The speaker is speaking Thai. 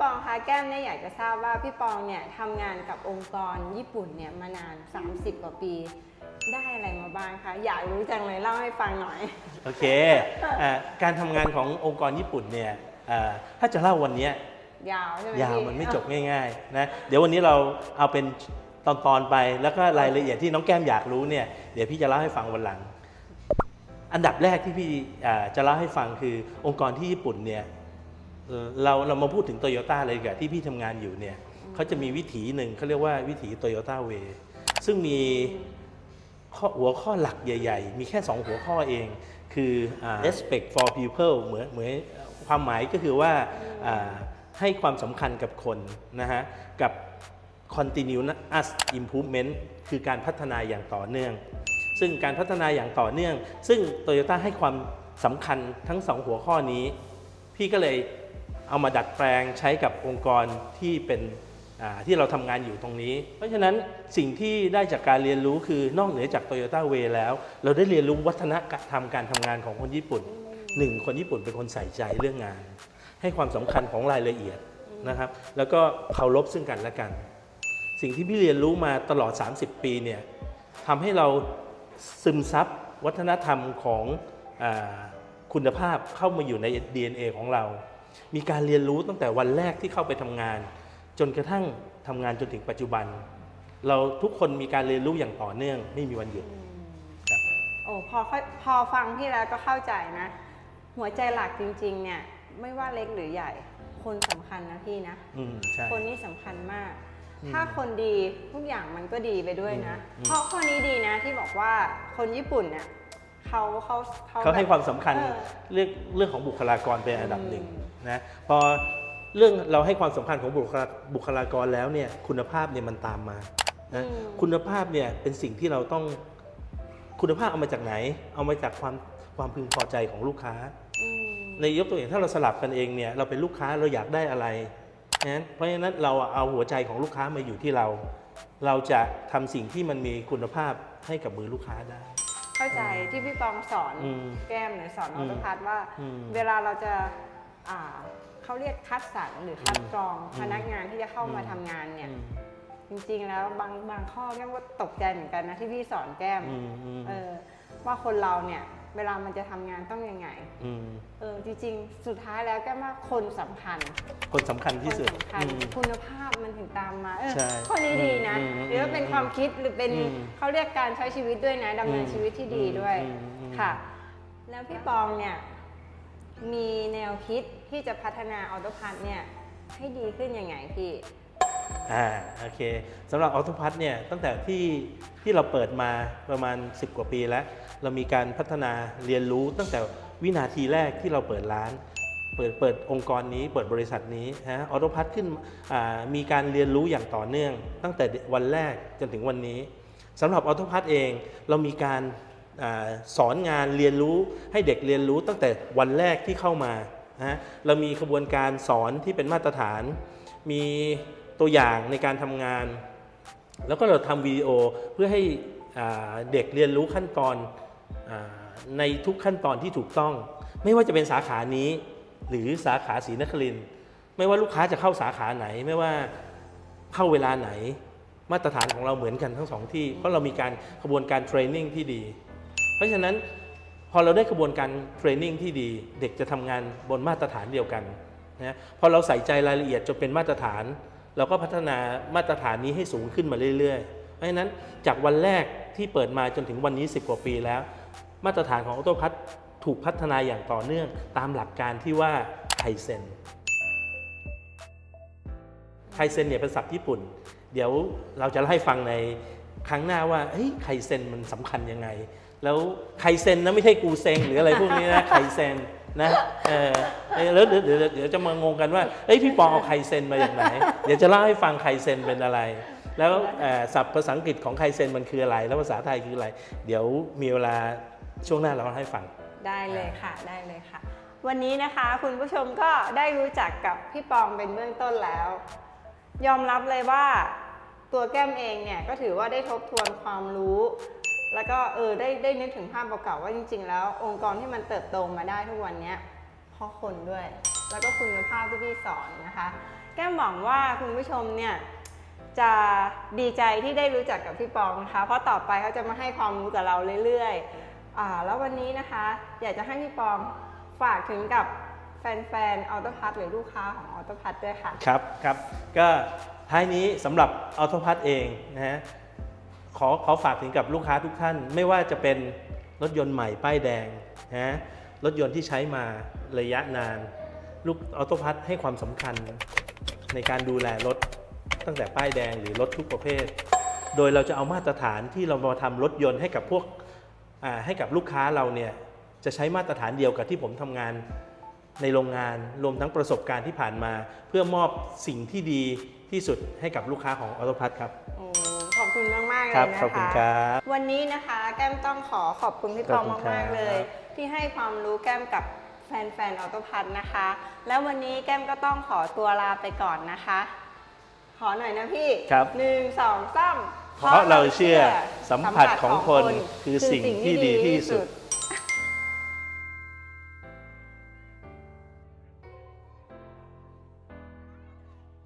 ปองคะแก้มเนี่ยอยากจะทราบว่าพี่ปองเนี่ยทำงานกับองค์กรญี่ปุ่นเนี่ยมานาน 30 กว่าปี ได้อะไรมาบ้างคะอยากรู้จังเลยเล่าให้ฟังหน่อย โอเคอ่าการทำงานขององค์กรญี่ปุ่นเนี่ยอ่าถ้าจะเล่าวันเนี้ยยาวใช่ไหมยาวพี่มันไม่จบง่ายๆนะเดี๋ยววันนี้เราเอาเป็นตอนๆไปแล้วก็รายละเอียดที่น้องแก้มอยากรู้เนี่ยเดี๋ยวพี่จะเล่าให้ฟังวันหลัง อันดับแรกที่พี่อ่าจะเล่าให้ฟังคือองค์กรที่ญี่ปุ่นเนี่ย เราเรามาพูดถึงโตโยต้าเลยกว่าที่พี่ทำงานอยู่เนี่ยเขาจะมีวิถีหนึ่งเขาเรียกว่าวิถีโตโยต้าเวซึ่งมีข้อหัวข้อหลักใหญ่ ๆ มีแค่ 2 หัวข้อเอง คืออ่า respect for people เหมือนเหมือนความหมายก็คือว่าอ่าให้ความสำคัญกับคนนะฮะกับ continuous improvement คือการพัฒนาอย่างต่อเนื่อง ซึ่งการพัฒนาอย่างต่อเนื่อง ซึ่งโตโยต้าให้ความสำคัญทั้งสองหัวข้อนี้ พี่ก็เลย เอามาดัดแปลงใช้กับองค์กรที่เป็นที่เราทำงานอยู่ตรงนี้ เพราะฉะนั้นสิ่งที่ได้จากการเรียนรู้คือนอกเหนือจาก Toyota Way แล้ว เราได้เรียนรู้วัฒนธรรมการทำงานของคนญี่ปุ่นหนึ่งคนญี่ปุ่นเป็นคนใส่ใจเรื่องงาน ให้ความสำคัญของรายละเอียดนะครับ แล้วก็เคารพซึ่งกันและกัน สิ่งที่พี่เรียนรู้มาตลอด 30 ปีเนี่ยทำให้เราซึมซับวัฒนธรรมของอคุณภาพเข้ามาอยู่ใน DNA ของเรา มีการเรียนรู้ตั้งแต่วันแรกที่เข้าไปทำงาน จนกระทั่งทำงานจนถึงปัจจุบัน เราทุกคนมีการเรียนรู้อย่างต่อเนื่อง ไม่มีวันหยุดครับโอ้พอเข้าพอฟังพี่แล้วก็เข้าใจนะ หัวใจหลักจริง ๆ เนี่ยไม่ว่าเล็กหรือใหญ่ คนสำคัญนะพี่นะอืมใช่คนนี่สำคัญมากอืมถ้าคนดีทุกอย่างมันก็ดีไปด้วยนะอืมเพราะข้อนี้ดีนะที่บอกว่าคนญี่ปุ่นเนี่ยเขาเขาเขาให้ความสำคัญเออเรื่องเรื่องของบุคลากรเป็นอันดับหนึ่งอืม นะพอเรื่องเราให้ความสำคัญของบุคลาบุคลากรแล้วเนี่ยคุณภาพเนี่ยมันตามมานะคุณภาพเนี่ยเป็นสิ่งที่เราต้องคุณภาพเอามาจากไหน เอามาจากความความพึงพอใจของลูกค้าอืมในยกตัวอย่างถ้าเราสลับกันเองเนี่ยเราเป็นลูกค้าเราอยากได้อะไรนะเพราะฉะนั้นเราเอาหัวใจของลูกค้ามาอยู่ที่เรา เราจะทำสิ่งที่มันมีคุณภาพให้กับมือลูกค้าได้ เข้าใจที่พี่ปองสอนอืมแก้มหรือสอนออือมโตพัดว่าอืมเวลาเราจะ อ่าเขาเรียกคัดสรรหรือคัดกรองอืมพนักงานที่จะเข้ามาอืมทำงานเนี่ยอืมจริงๆแล้วบางบางข้อแก้มก็ตกใจเหมือนกันนะที่พี่สอนแก้มอืมอืมเออว่าคนเราเนี่ยเวลามันจะทำงานต้องยังไงอืมเออจริงๆ สุดท้ายแล้วแก้มว่าคนสำคัญ คนสำคัญคที่นสุดสำคัญอืมคุณภาพมันถึงตามมาเออใช่ข้อนี้ดีนะอืมอืมหรือว่าเป็นความคิดหรือเป็นอืมเขาเรียกการใช้ชีวิตด้วยนะดำเนินอืมชีวิตที่ดีด้วยอืมอืมค่ะ แล้วพี่ปองเนี่ยมีแน วคิดที่จะพัฒนาออโตพัทเนี่ยให้ดีขึ้นยังไงพี่อ่าโอเคสำหรับออโตพัทเนี่ยตั้งแต่ที่ที่เราเปิดมาประมาณ 10 กว่าปีแล้ว เรามีการพัฒนาเรียนรู้ตั้งแต่วินาทีแรกที่เราเปิดร้าน เปิดเปิดองค์กรนี้เปิดบริษัทนี้นะออโตพัทขึ้นอ่ามีการเรียนรู้อย่างต่อเนื่อง ตั้งแต่วันแรกจนถึงวันนี้สำหรับออโตพัทเองเรามีการอสอนงานเรียนรู้ให้เด็กเรียนรู้ตั้งแต่วันแรกที่เข้ามา นะเรามีขบวนการสอนที่เป็นมาตรฐาน มีตัวอย่างในการทำงาน แล้วก็เราทำวิดีโอเพื่อให้เด็กเรียนรู้ขั้นตอนอในทุกขั้นตอนที่ถูกต้อง ไม่ว่าจะเป็นสาขานี้ หรือสาขาศรีนครินไม่ว่าลูกค้าจะเข้าสาขาไหน ไม่ว่าเข้าเวลาไหน มาตรฐานของเราเหมือนกันทั้งสองที่ เพราะเรามีการกระบวนการเทรนนิ่งที่ดี เพราะฉะนั้น พอเราได้กระบวนการเทรนนิ่งที่ดี เด็กจะทำงานบนมาตรฐานเดียวกันนะพอเราใส่ใจรายละเอียดจนเป็นมาตรฐาน เราก็พัฒนามาตรฐานนี้ให้สูงขึ้นมาเรื่อยๆ เพราะฉะนั้นจากวันแรกที่เปิดมาจนถึงวันนี้ 10 กว่าปีแล้ว มาตรฐานของออโต้พัทถูกพัฒนาอย่างต่อเนื่องตามหลักการที่ว่าไคเซนไคเซนเนี่ยเป็นศัพท์ญี่ปุ่น เดี๋ยวเราจะเล่าให้ฟังในครั้งหน้าว่าเฮ้ยไคเซนมันสำคัญยังไง แล้วไคเซนนะไม่ใช่กูเซงหรืออะไรพวกนี้นะไคเซนนะเออแล้วเดี๋ยวเดี๋ยวจะมางงกันว่าเอ้ยพี่ปองเอาไคเซนมาจากไหน เดี๋ยวจะเล่าให้ฟังไคเซนเป็นอะไร แล้วศัพท์ภาษาอังกฤษของไคเซนมันคืออะไร แล้วภาษาไทยคืออะไร เดี๋ยวมีเวลาช่วงหน้าเราให้ฟัง ได้เลยค่ะได้เลยค่ะ วันนี้นะคะคุณผู้ชมก็ได้รู้จักกับพี่ปองเป็นเบื้องต้นแล้ว ยอมรับเลยว่าตัวแก้มเองเนี่ยก็ถือว่าได้ทบทวนความรู้ แล้วก็เออได้ได้นึกถึงภาพเก่าๆว่าจริง ๆ แล้ว องค์กรที่มันเติบโตมาได้ทุกวันนี้เพราะคนด้วย แล้วก็คุณภาพที่พี่สอนนะคะ แก้มหวังว่าคุณผู้ชมเนี่ยจะดีใจที่ได้รู้จักกับพี่ปองนะคะ เพราะต่อไปเขาจะมาให้ความรู้กับเราเรื่อยๆอ่าแล้ววันนี้นะคะ อยากจะให้พี่ปองฝากถึงกับแฟนๆออโตพัทหรือลูกค้าของออโตพัทด้วยค่ะ ครับครับก็ท้ายนี้สำหรับอ u โ o พัทเองนะฮะ ขอขอฝากถึงกับลูกค้าทุกท่าน ไม่ว่าจะเป็นรถยนต์ใหม่ป้ายแดงนะรถยนต์ที่ใช้มาระยะนาน ลูกอ u โ o พัทให้ความสำคัญในการดูแลรถตั้งแต่ป้ายแดงหรือรถทุกประเภท โดยเราจะเอามาตรฐานที่เรามาทำรถยนต์ให้กับพวกให้กับลูกค้าเราเนี่ยจะใช้มาตรฐานเดียวกับที่ผมทำงานในโรงงานรวมทั้งประสบการณ์ที่ผ่านมา เพื่อมอบสิ่งที่ดีที่สุดให้กับลูกค้าของออโตพัทครับโอ้ขอบ คุณมากมากๆเลยครับนะคะ ขอบคุณครับ วันนี้นะคะแก้มต้องขอขอบคุณพี่ปองขอบคุณครับมากๆเลย ที่ให้ความรู้แก้มกับแฟนๆออโตพัทนะคะ แล้ววันนี้แก้มก็ต้องขอตัวลาไปก่อนนะคะ ขอหน่อยนะพี่ครับหนึ่งสองสามเพราะเราเชื่อสัมผัสของคนคือสิ่งที่ดีที่สุด